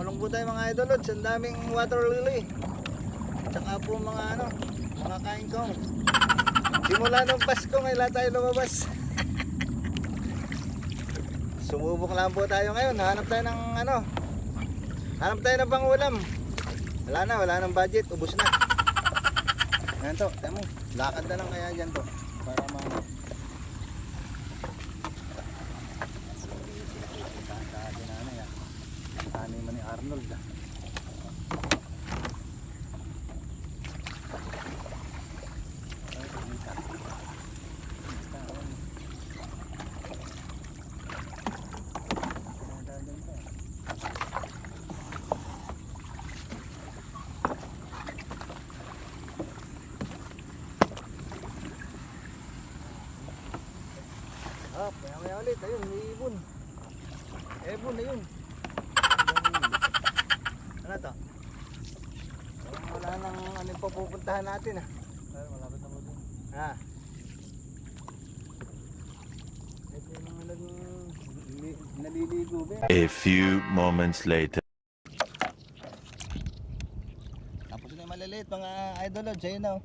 Tayo mga idol lods. Ang daming water lily. Tsaka po mga ano, mga kain kong. Simula nung Pasko ngayon lahat tayo lumabas. Sumubok lang po tayo ngayon. Hanap tayo ng ano. Hanap tayo ng pangulam. Wala na, wala nang budget. Ubus na. Yan to, tama mo. Lakad na lang kaya dyan to. Para ma... Dati na ano yan. Ani man ni Arnold ah. Ay, kumita. Kumita, ayun. Ay, gaganda. Ah, maya maya ulit. Ayun, may ibon. Ibon na yun. Ano to? Parang wala nang yung papupuntahan natin ah. Pero malapit na po dun. Ha? Ito yung mga nag li- naliligo ba? A few moments later. Tapos na yung maliliit mga idol lodge, ayun na oh.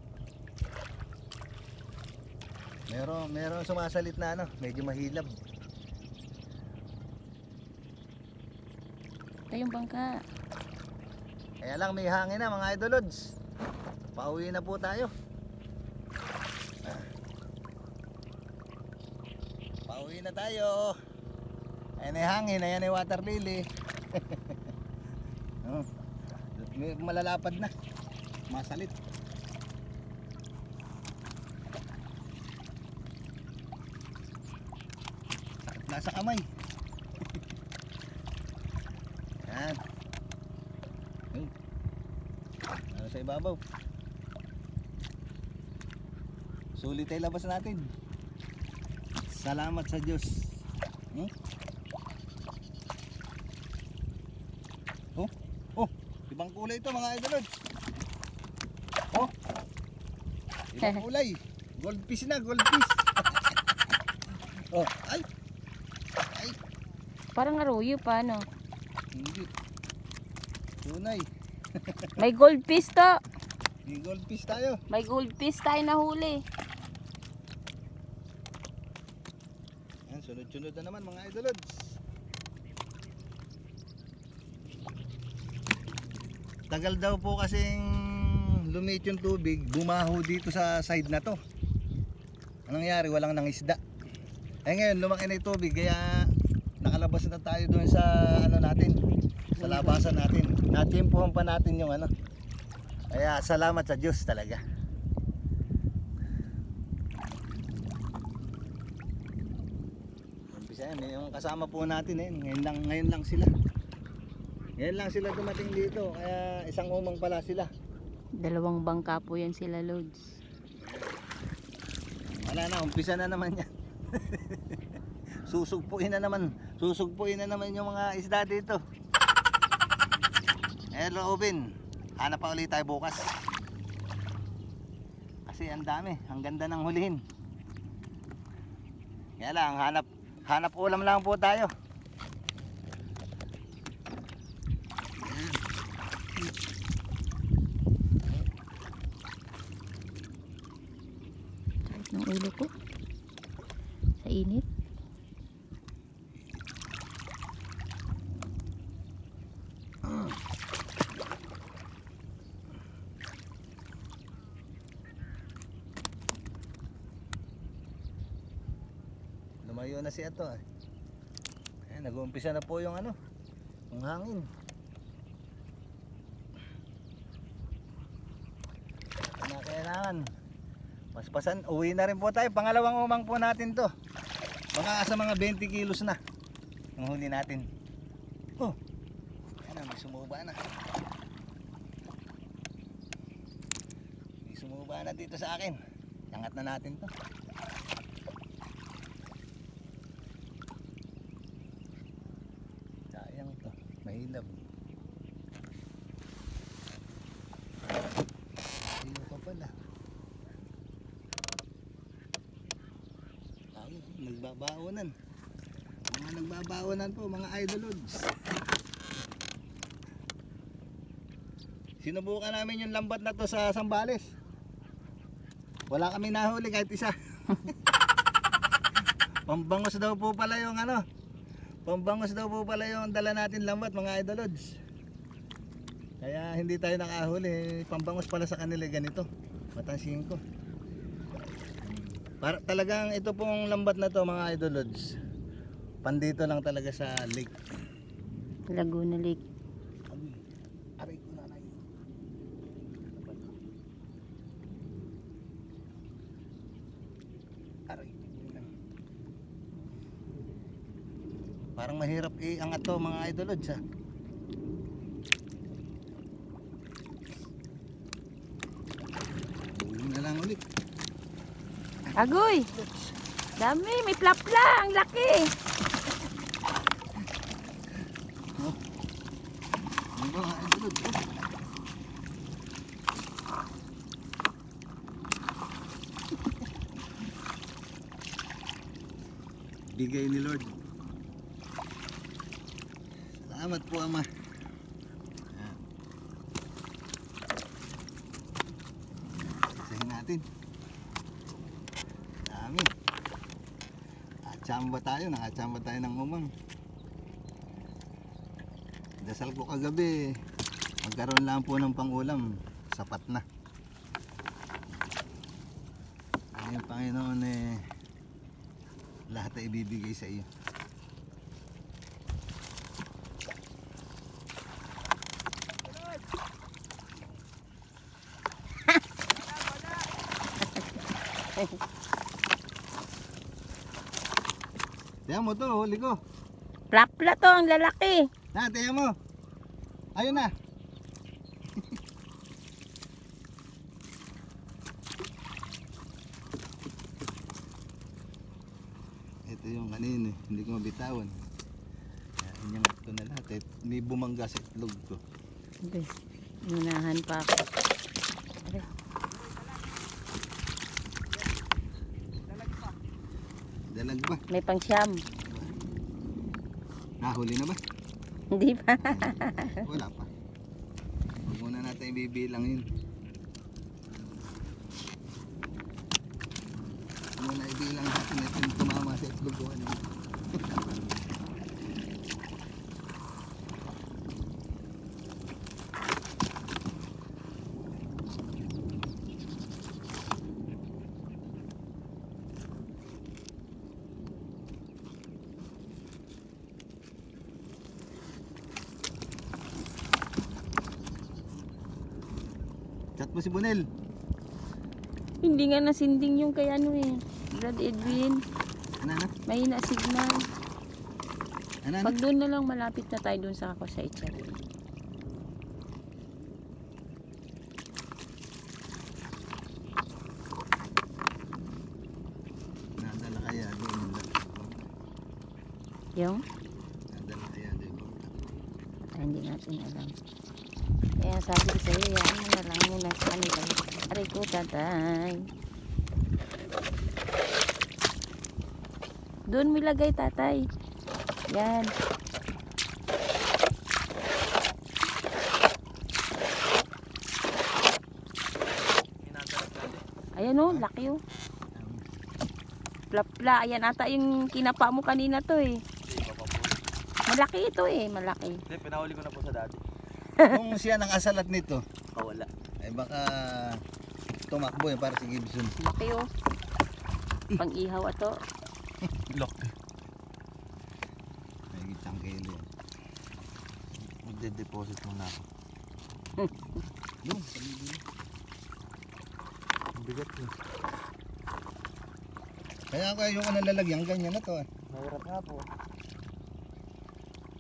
Meron, meron sumasalit na ano, medyo mahilab. Ito yung bangka. Kaya lang may hangin na mga idol lodge. Pauwi na po tayo. Pauwi na tayo. Ayan ay hangin, ayan ay water lily. oh. Malalapad na. Masalit. Sakit na sa kamay. Yan. Yun. Ano sa ibabaw? Sulit ay labas natin. Salamat sa Diyos. Hmm? Oh, oh, ibang kulay ito mga idol. Oh, ibang kulay. Gold fish na, gold fish. oh, ay, ay, Parang aruyo pa, no? hindi. Tunay. May goldfish to. May gold fish tayo. May goldfish tayo nahuli. Yan, sunod-sunod na naman mga idolods. Tagal daw po kasing lumit yung tubig, bumaho dito sa side na to. Anong nangyari? Walang nangisda. Eh ngayon, lumaki na yung tubig, kaya nakalabas na tayo doon sa ano natin, sa labasan natin. Natimpuhan pa natin yung ano. Kaya salamat sa Diyos talaga. Umpisa yan, eh, yung kasama po natin eh, ngayon lang, ngayon lang sila. Ngayon lang sila dumating dito, kaya isang umang pala sila. Dalawang bangka po yan sila, Lods. Wala na, umpisa na naman yan. susugpuin na naman, susugpuin na naman yung mga isda dito. Hello, Obin. Hanap pa ulit tayo bukas. Kasi ang dami, ang ganda ng hulihin. Kaya lang, hanap, hanap ulam lang po tayo. Kahit ng ulo ko. Sa init. Lumayo na siya to eh. Ayan, nag-uumpisa na po yung ano, yung hangin. Na kailangan. Paspasan, uwi na rin po tayo. Pangalawang umang po natin to. Mga sa mga 20 kilos na. Yung huli natin. Oh, ayan may sumuba na. May sumuba na dito sa akin. Angat na natin to. Sayang to. Mahilab. Ayaw pa pala. Ayun, nagbabaonan. Mga nagbabaonan po, mga idolods. Sinubukan namin yung lambat na to sa Sambales. Wala kami nahuli kahit isa. Pambangos daw po pala yung ano. Pambangos daw po pala yung dala natin lambat mga idolods. Kaya hindi tayo nakahuli. Pambangos pala sa kanila ganito. Matansin ko. Para talagang ito pong lambat na to mga idolods. Pandito lang talaga sa lake. Laguna Lake. Parang mahirap i-angat to mga idolods ha. Uwi na lang ulit. Agoy! Dami, may plapla. Ang laki. Bigay ni Lord. Salamat po Ama. Ayan. Sahin natin. Dami. Nakachamba tayo, nakachamba tayo ng umang. Dasal ko kagabi, magkaroon lang po ng pangulam, sapat na. Ay, Panginoon eh, lahat ay ibibigay sa iyo. Tiyan mo to, huli ko. Plapla to, ang lalaki. Na, tiyan mo. Ayun na. Ito yung kanina, eh. hindi ko mabitawan. Kaya inyang ko na lahat. Eh, may bumangga sa itlog ko. Agoy, Unahan pa ako. Aray. Dalag ba? May pang siyam. Nahuli na ba? Hindi pa. Wala pa. Huwag muna natin ibibilang yun. Huwag muna ibilang natin ito yung tumama sa itlog ko. Ano. Chat mo si Bunel. Hindi nga nasinding yung kay ano eh. Brad Edwin. Ano na? Mahina signal. Ano na? Pag doon na lang malapit na tayo doon sa ako sa. Nadala kaya doon. Yung? Nadala kaya doon. Ah, hindi natin alam. Kaya sabi ko sa'yo, yan na lang muna sa kanila. Aray ko, tatay. Doon mo ilagay, tatay. Yan. Ayan o, laki o. Plapla, ayan ata yung kinapa mo kanina to eh. Malaki ito eh, malaki. Hindi, pinahuli ko na po sa dati. Kung siya nang asalat nito, Kawala. ay baka tumakbo yun para si Gibson. Laki oh. Pang ihaw ato. Lock. May isang kilo yan. Magde-deposit muna ako. Yung, sa bibili. Ang bigat eh. Kaya ako yung ano lalagyan, ganyan na to. eh. Mahirap nga po.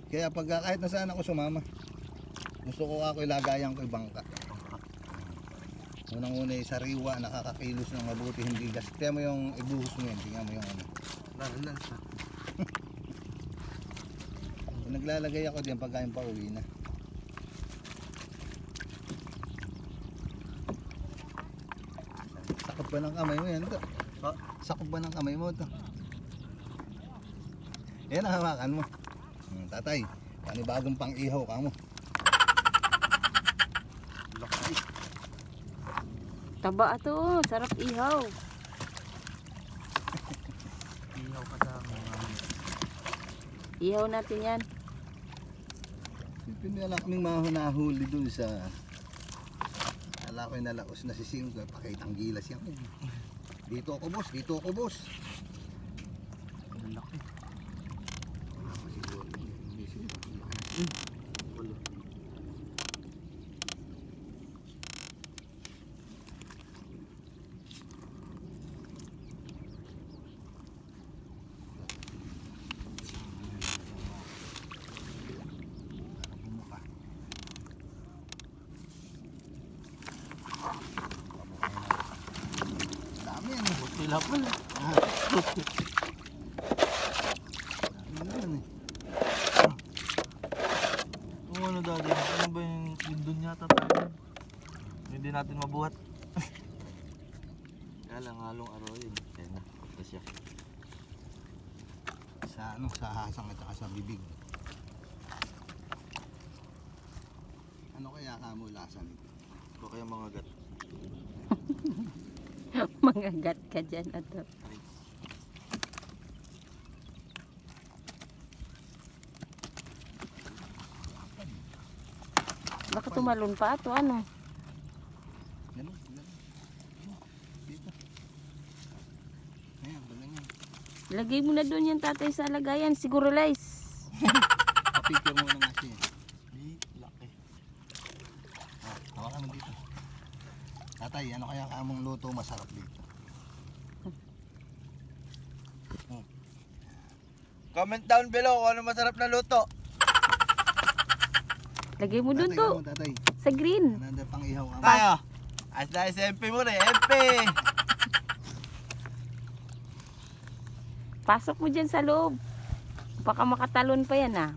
Kaya pag kahit na saan ako sumama, gusto ko ako ilagayan ko yung bangka. Unang-una yung sariwa, nakakakilos ng mabuti, hindi gas. Kaya mo yung ibuhos mo yan, tingnan mo yung ano. Lalalan sa. Kung naglalagay ako diyan pagka yung pauwi na. Sakop ba ng kamay mo yan? To? Ha? Sakop ba ng kamay mo to? Yan ang hawakan mo. Hmm, tatay, panibagong pang ihaw ka mo. Taba oh. sarap ihaw. Ihaw ka sa Ihaw natin yan. Pinala kaming mahunahuli dun sa Ala ko yung nalaos na si Singko, pakitang gilas yan. Dito ako boss, dito ako boss. lalaki. Wala pa siguro, hindi siguro. Wala. Bumuka. Dami Sila pala. Ah. Kung ano dati, ano ba yung, yung dun yata tayo? Hindi natin mabuhat. Kaya lang halong araw yun. Kaya na, kapta. Sa ano, sa hasang at sa bibig. Ano kaya kamo lasa nito? Ito kaya mga gat. Mangagat ka dyan ato. Baka tumalon pa ato ano. Yan. Lagay mo na doon yung tatay sa lagayan. Siguro lice. Papicture muna nga siya. Di, laki. Ah, hawakan mo dito. Tatay, ano kaya kamong luto masarap dito? Comment down below kung ano masarap na luto. Lagay mo Tatay, to. ano, tatay. Sa green. Ananda pang ihaw kamo. Tayo. As na SMP mo rin, MP. Pasok mo dyan sa loob. Baka makatalon pa yan ah.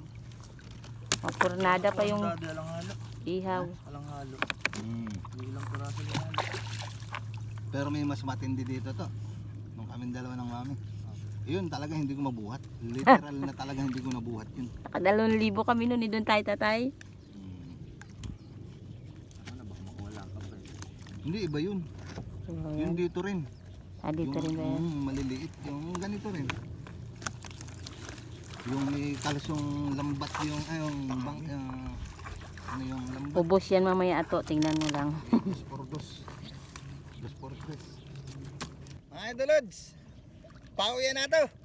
Mapurnada pa yung alang halo. ihaw. Alang halo. Mm. Hindi ilang piraso halo. Pero may mas matindi dito to. Nung kaming dalawa ng mami. Yun talaga hindi ko mabuhat. Literal na talaga hindi ko nabuhat yun. Nakadalawang libo kami noon. Doon tayo tatay. Mm. Ano baka makawala ka pa eh. Hindi, iba yun. So, Yun dito rin. Ah, dito yung, rin ba yan? mm, maliliit. Yung ganito rin. Yung may kalasong lambat yung, ay, yung bang, ah, ano yung lambat? Ubos yan mamaya ato. Tingnan mo lang. Dos por Mga idolods, pauwi na to.